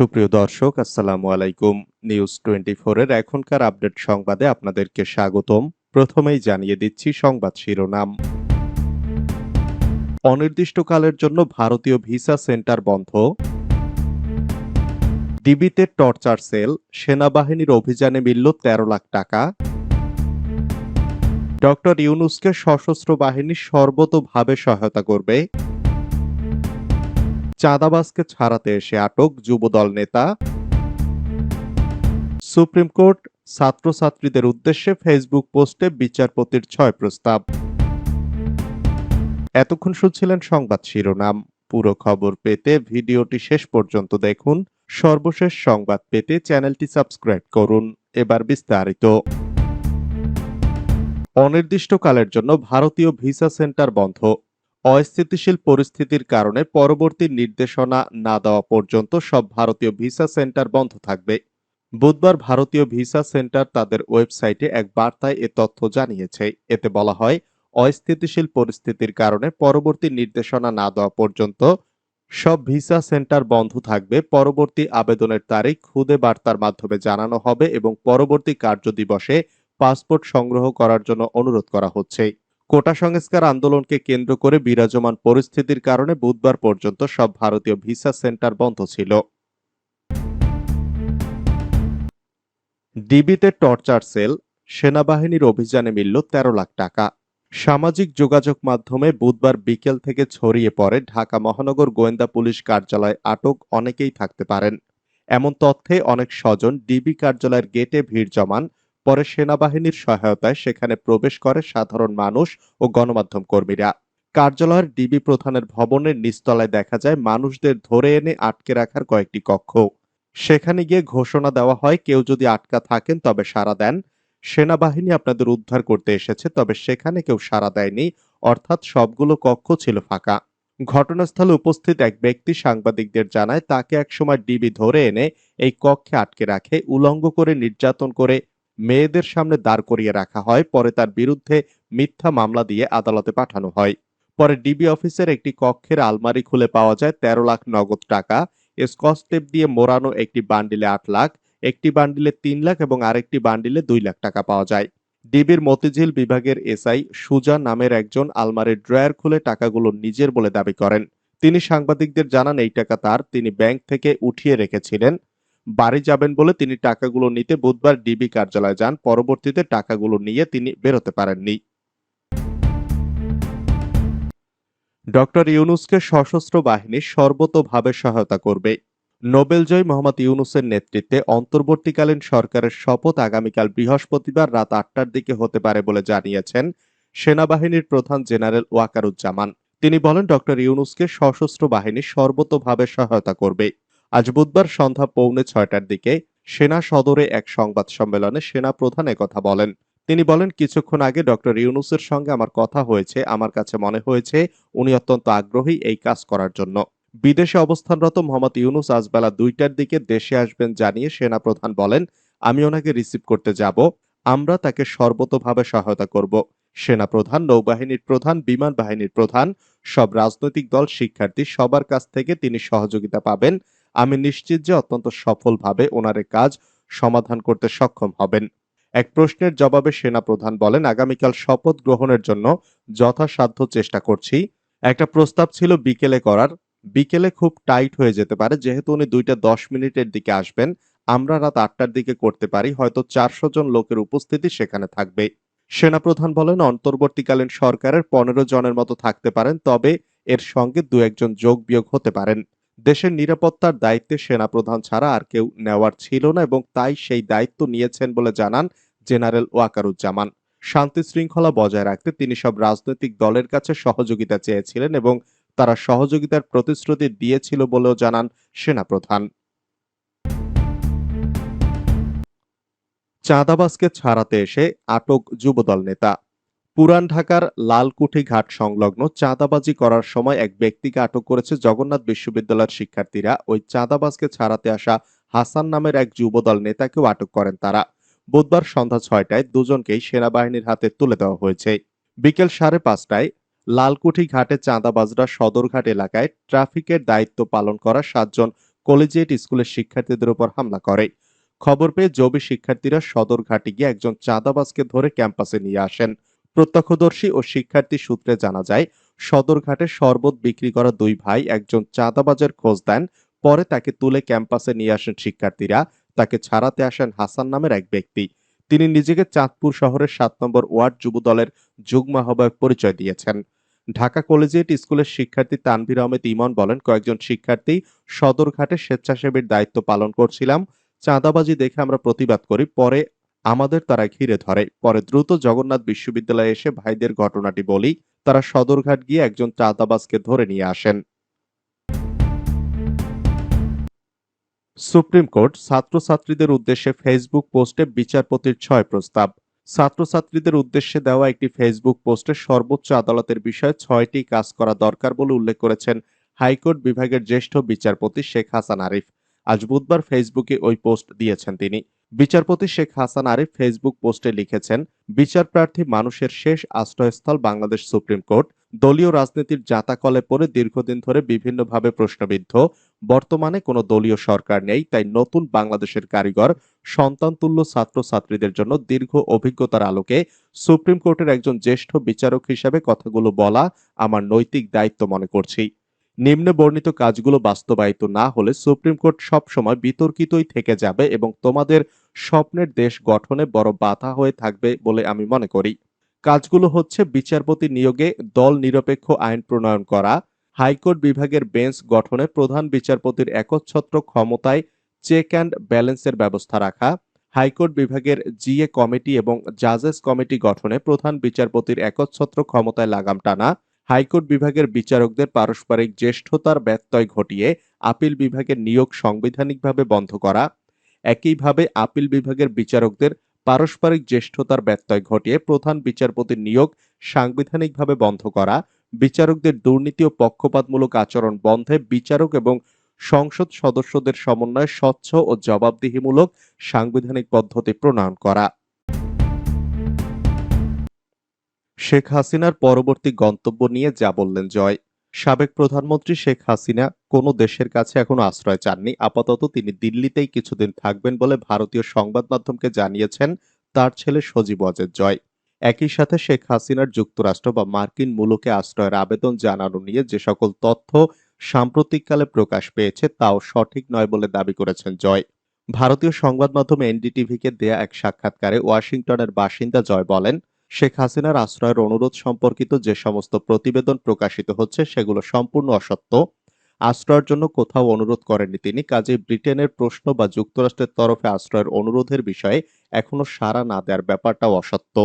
সুপ্রিয় দর্শক, আসসালামু আলাইকুম। নিউজ টোয়েন্টি এর এখনকার আপডেট সংবাদে আপনাদেরকে স্বাগতম। প্রথমেই জানিয়ে দিচ্ছি সংবাদ শিরোনাম। অনির্দিষ্টকালের জন্য ভারতীয় ভিসা সেন্টার বন্ধ। ডিবিতে টর্চার সেল, সেনাবাহিনীর অভিযানে মিলল তেরো লাখ টাকা। ডক্টর ইউনুসকে সশস্ত্র বাহিনী সর্বতোভাবে সহায়তা করবে। চাঁদাবাজকে ছাড়াতে এসে আটক যুবদল নেতা। সুপ্রিম কোর্ট ছাত্রছাত্রীদের উদ্দেশ্যে ফেসবুক পোস্টে বিচারপতির ছয় প্রস্তাব। এতক্ষণ শুনছিলেন সংবাদ শিরোনাম। পুরো খবর পেতে ভিডিওটি শেষ পর্যন্ত দেখুন। সর্বশেষ সংবাদ পেতে চ্যানেলটি সাবস্ক্রাইব করুন। এবার বিস্তারিত। অনির্দিষ্টকালের জন্য ভারতীয় ভিসা সেন্টার বন্ধ। অস্থিতিশীল পরিস্থিতির কারণে পরবর্তী নির্দেশনা না দেওয়া পর্যন্ত সব ভারতীয় ভিসা সেন্টার বন্ধ থাকবে। বুধবার ভারতীয় ভিসা সেন্টার তাদের ওয়েবসাইটে এক বার্তায় এ তথ্য জানিয়েছে। এতে বলা হয়, অস্থিতিশীল পরিস্থিতির কারণে পরবর্তী নির্দেশনা না দেওয়া পর্যন্ত সব ভিসা সেন্টার বন্ধ থাকবে। পরবর্তী আবেদনের তারিখ খুদে বার্তার মাধ্যমে জানানো হবে এবং পরবর্তী কার্যদিবসে পাসপোর্ট সংগ্রহ করার জন্য অনুরোধ করা হচ্ছে। কোটা সংস্কার আন্দোলনকে কেন্দ্র করে বিরাজমান পরিস্থিতির কারণে বুধবার পর্যন্ত সব ভারতীয় ভিসা সেন্টার বন্ধ ছিল। ডিবিতে টর্চার সেল, সেনাবাহিনীর অভিযানে মিলল তেরো লাখ টাকা। সামাজিক যোগাযোগ মাধ্যমে বুধবার বিকেল থেকে ছড়িয়ে পড়ে ঢাকা মহানগর গোয়েন্দা পুলিশ কার্যালয় আটক অনেকেই থাকতে পারেন। এমন তথ্যে অনেক স্বজন ডিবি কার্যালয়ের গেটে ভিড় জমান পরে সেনাবাহিনীর সহায়তায় সেখানে প্রবেশ করে সাধারণ মানুষ ও গণমাধ্যম কর্মীরা। কার্যালয়ের ডিবি প্রধানের ভবনের নিচতলায় দেখা যায় মানুষদের ধরে এনে আটকে রাখার কয়েকটি কক্ষ। সেখানে গিয়ে ঘোষণা দেওয়া হয়, কেউ যদি আটকা থাকেন তবে সাড়া দেন। সেনাবাহিনী আপনাদের উদ্ধার করতে এসেছে, তবে সেখানে কেউ সাড়া দেয়নি, অর্থাৎ সবগুলো কক্ষ ছিল ফাঁকা। ঘটনাস্থলে উপস্থিত এক ব্যক্তি সাংবাদিকদের জানায়, তাকে একসময় ডিবি ধরে এনে এই কক্ষে আটকে রাখে, উলঙ্গ করে নির্যাতন করে মেয়েদের সামনে দাঁড় করিয়ে রাখা হয়, পরে তার বিরুদ্ধে মিথ্যা মামলা দিয়ে আদালতে পাঠানো হয়। পরে ডিবি অফিসের একটি কক্ষের আলমারি খুলে পাওয়া যায়, তেরো লাখ নগদ টাকা, স্কচ টেপ দিয়ে মোড়ানো একটি বান্ডিলে আট লাখ, একটি বান্ডিলে তিন লাখ এবং আরেকটি বান্ডিলে দুই লাখ টাকা পাওয়া যায়। ডিবির মতিঝিল বিভাগের এসআই সুজা নামের একজন আলমারির ড্রয়ার খুলে টাকাগুলো নিজের বলে দাবি করেন। তিনি সাংবাদিকদের জানান, এই টাকা তার, তিনি ব্যাংক থেকে উঠিয়ে রেখেছিলেন। বাড়ি যাবেন বলে তিনি টাকাগুলো নিতে বুধবার ডিবি কার্যালয়ে যান। পরবর্তীতে টাকাগুলো নিয়ে তিনি বেরোতে পারেননি। ডক্টর ইউনুসকে সশস্ত্র বাহিনী সর্বতোভাবে সহায়তা করবে। নোবেলজয়ী মোহাম্মদ ইউনুসের নেতৃত্বে অন্তর্বর্তীকালীন সরকারের শপথ আগামীকাল বৃহস্পতিবার রাত আটটার দিকে হতে পারে বলে জানিয়েছেন সেনাবাহিনীর প্রধান জেনারেল ওয়াকারুজ্জামান। তিনি বলেন, ডক্টর ইউনুসকে সশস্ত্র বাহিনী সর্বতোভাবে সহায়তা করবে। আজ বুধবার সন্ধ্যা পৌনে ছয়টার দিকে সেনা সদরে এক সংবাদ সম্মেলনে সেনা প্রধান কথা বলেন। তিনি বলেন, কিছুক্ষণ আগে ডক্টর ইউনুসের সঙ্গে আমার কথা হয়েছে। আমার কাছে মনে হয়েছে, উনি অত্যন্ত আগ্রহী এই কাজ করার জন্য। বিদেশে অবস্থানরত মোহাম্মদ ইউনুস আজ বেলা দুইটার দিকে দেশে আসবেন জানিয়ে সেনা প্রধান বলেন, আমি ওনাকে রিসিভ করতে যাব। আমরা তাকে সর্বতোভাবে সহায়তা করব। সেনা প্রধান, নৌবাহিনীর প্রধান, বিমান বাহিনীর প্রধান, সব রাজনৈতিক দল, শিক্ষার্থী, সবার কাছ থেকে তিনি সহযোগিতা পাবেন। আমি নিশ্চিত যে অত্যন্ত সফলভাবে ওনার কাজ সমাধান করতে সক্ষম হবেন। এক প্রশ্নের জবাবে সেনা প্রধান বলেন, আগামীকাল শপথ গ্রহণের জন্য যথাসাধ্য চেষ্টা করছি। একটা প্রস্তাব ছিল বিকেলে করার। বিকেলে খুব টাইট হয়ে যেতে পারে। যেহেতু উনি দুইটা দশ মিনিটের দিকে আসবেন, আমরা রাত আটটার দিকে করতে পারি। হয়তো চারশো জন লোকের উপস্থিতি সেখানে থাকবে। সেনাপ্রধান বলেন, অন্তর্বর্তীকালীন সরকারের পনেরো জনের মতো থাকতে পারেন, তবে এর সঙ্গে দু একজন যোগ বিয়োগ হতে পারেন। দেশের নিরাপত্তার দায়িত্বে সেনাপ্রধান ছাড়া আর কেউ নেওয়ার ছিল না এবং তাই সেই দায়িত্ব নিয়েছেন বলে জানান জেনারেল ওয়াকারুজ্জামান। শান্তি শৃঙ্খলা বজায় রাখতে তিনি সব রাজনৈতিক দলের কাছে সহযোগিতা চেয়েছিলেন এবং তারা সহযোগিতার প্রতিশ্রুতি দিয়েছিল বলেও জানান সেনাপ্রধান। চাঁদাবাসকে ছাড়াতে এসে আটক যুবদল নেতা। পুরান ঢাকার লালকুঠি ঘাট সংলগ্ন চাঁদাবাজি করার সময় এক ব্যক্তিকে আটক করেছে জগন্নাথ বিশ্ববিদ্যালয়ের শিক্ষার্থীরা। ওই চাঁদাবাজকে ছাড়াতে আসা হাসান নামের এক যুবদল নেতাকেও আটক করেন তারা। বুধবার সন্ধ্যা ছয়টায় দুজনকেই সেনাবাহিনীর হাতে তুলে দেওয়া হয়েছে। বিকেল সাড়ে পাঁচটায় লালকুঠি ঘাটে চাঁদাবাজরা সদরঘাট এলাকায় ট্রাফিকের দায়িত্ব পালন করা সাতজন কলেজিয়েট স্কুলের শিক্ষার্থীদের উপর হামলা করে। খবর পেয়ে জবি শিক্ষার্থীরা সদরঘাটে গিয়ে একজন চাঁদাবাজকে ধরে ক্যাম্পাসে নিয়ে আসেন। প্রত্যক্ষদর্শী ও শিক্ষার্থী সূত্রে জানা যায়, সদরঘাটে শরবত বিক্রি করা দুই ভাই একজন চাঁদাবাজের খোঁজ দেন, পরে তাকে তুলে ক্যাম্পাসে নিয়ে আসেন শিক্ষার্থীরা। তাকে ছাড়াতে আসেন হাসান নামের এক ব্যক্তি। তিনি নিজেকে চাঁদপুর শহরের সাত নম্বর ওয়ার্ড যুব দলের যুগ্ম আহ্বায়ক পরিচয় দিয়েছেন। ঢাকা কলেজিয়েট স্কুলের শিক্ষার্থী তানভীর আহমেদ ইমন বলেন, কয়েকজন শিক্ষার্থী সদরঘাটে স্বেচ্ছাসেবীর দায়িত্ব পালন করছিলাম। চাঁদাবাজি দেখে আমরা প্রতিবাদ করি, পরে আমাদের তারা ঘিরে ধরে। পরে দ্রুত জগন্নাথ বিশ্ববিদ্যালয়ে এসে ভাইদের ঘটনাটি বলি, তারা সদরঘাট গিয়ে একজন চাঁদাবাজকে ধরে নিয়ে আসেন। সুপ্রিম কোর্ট ছাত্রছাত্রীদের উদ্দেশ্যে ফেসবুক পোস্টে বিচারপতির ছয় প্রস্তাব। ছাত্রছাত্রীদের উদ্দেশ্যে দেওয়া একটি ফেসবুক পোস্টে সর্বোচ্চ আদালতের বিষয়ে ছয়টি কাজ করা দরকার বলে উল্লেখ করেছেন হাইকোর্ট বিভাগের জ্যেষ্ঠ বিচারপতি শেখ হাসান আরিফ। আজ বুধবার ফেসবুকে ওই পোস্ট দিয়েছেন তিনি। বিচারপতি শেখ হাসান আরিফ ফেসবুক পোস্টে লিখেছেন, বিচার প্রার্থী মানুষের শেষ আশ্রয়স্থল বাংলাদেশ সুপ্রিম কোর্ট, দলীয় রাজনীতির জাতাকলে পড়ে দীর্ঘদিন ধরে বিভিন্নভাবে প্রশ্নবিদ্ধ, বর্তমানে কোনো দলীয় সরকার নেই, তাই নতুন বাংলাদেশের কারিগর, সন্তানতুল্য ছাত্রছাত্রীদের জন্য দীর্ঘ অভিজ্ঞতার আলোকে সুপ্রিম কোর্টের একজন জ্যেষ্ঠ বিচারক হিসেবে কথাগুলো বলা আমার নৈতিক দায়িত্ব মনে করছি। নিম্নে বর্ণিত কাজগুলো বাস্তবায়িত না হলে সুপ্রিম কোর্ট সবসময় বিতর্কিতই থেকে যাবে এবং তোমাদের স্বপ্নের দেশ গঠনে বড় বাধা হয়ে থাকবে বলে আমি মনে করি। কাজগুলো হচ্ছে বিচারপতি নিয়োগে দল নিরপেক্ষ আইন প্রণয়ন করা, হাইকোর্ট বিভাগের বেঞ্চ গঠনে প্রধান বিচারপতির একচ্ছত্র ক্ষমতায় চেক অ্যান্ড ব্যালেন্সের ব্যবস্থা রাখা, হাইকোর্ট বিভাগের জিএ কমিটি এবং জাজেস কমিটি গঠনে প্রধান বিচারপতির একচ্ছত্র ক্ষমতায় লাগাম টানা, হাইকোর্ট বিভাগের বিচারকদের পারস্পরিক জ্যেষ্ঠতার ব্যত্যয় ঘটিয়ে আপিল বিভাগের নিয়োগ সাংবিধানিকভাবে বন্ধ করা একইভাবে আপিল বিভাগের বিচারকদের পারস্পরিক জ্যেষ্ঠতার ব্যত্যয় ঘটিয়ে প্রধান বিচারপতির নিয়োগ সাংবিধানিকভাবে বন্ধ করা, বিচারকদের দুর্নীতি ও পক্ষপাতমূলক আচরণ বন্ধে বিচারক এবং সংসদ সদস্যদের সমন্বয়ে স্বচ্ছ ও জবাবদিহিমূলক সাংবিধানিক পদ্ধতি প্রণয়ন করা। শেখ হাসিনার পরবর্তী গন্তব্য নিয়ে যা বললেন জয়। সাবেক প্রধানমন্ত্রী শেখ হাসিনা কোনো দেশের কাছে এখনও আশ্রয় চাননি। আপাতত তিনি দিল্লিতেই কিছুদিন থাকবেন বলে ভারতীয় সংবাদ মাধ্যমকে জানিয়েছেন তার ছেলে সজীব অজের জয়। একই সাথে শেখ হাসিনার যুক্তরাষ্ট্র বা মার্কিন মুলুকে আশ্রয়ের আবেদন জানানো নিয়ে যে সকল তথ্য সাম্প্রতিককালে প্রকাশ পেয়েছে তাও সঠিক নয় বলে দাবি করেছেন জয়। ভারতীয় সংবাদ মাধ্যম এনডিটিভিকে দেয়া এক সাক্ষাৎকারে ওয়াশিংটনের বাসিন্দা জয় বলেন শেখ হাসিনার আশ্রয়ের অনুরোধ সম্পর্কিত যে সমস্ত প্রতিবেদন প্রকাশিত হচ্ছে, সেগুলো সম্পূর্ণ অসত্য। আশ্রয়ের জন্য কোথাও অনুরোধ করেননি তিনি। কাজে ব্রিটেনের প্রশ্ন বা যুক্তরাষ্ট্রের তরফে আশ্রয়ের অনুরোধের বিষয়ে এখনও সাড়া না দেওয়ার ব্যাপারটাও অসত্য।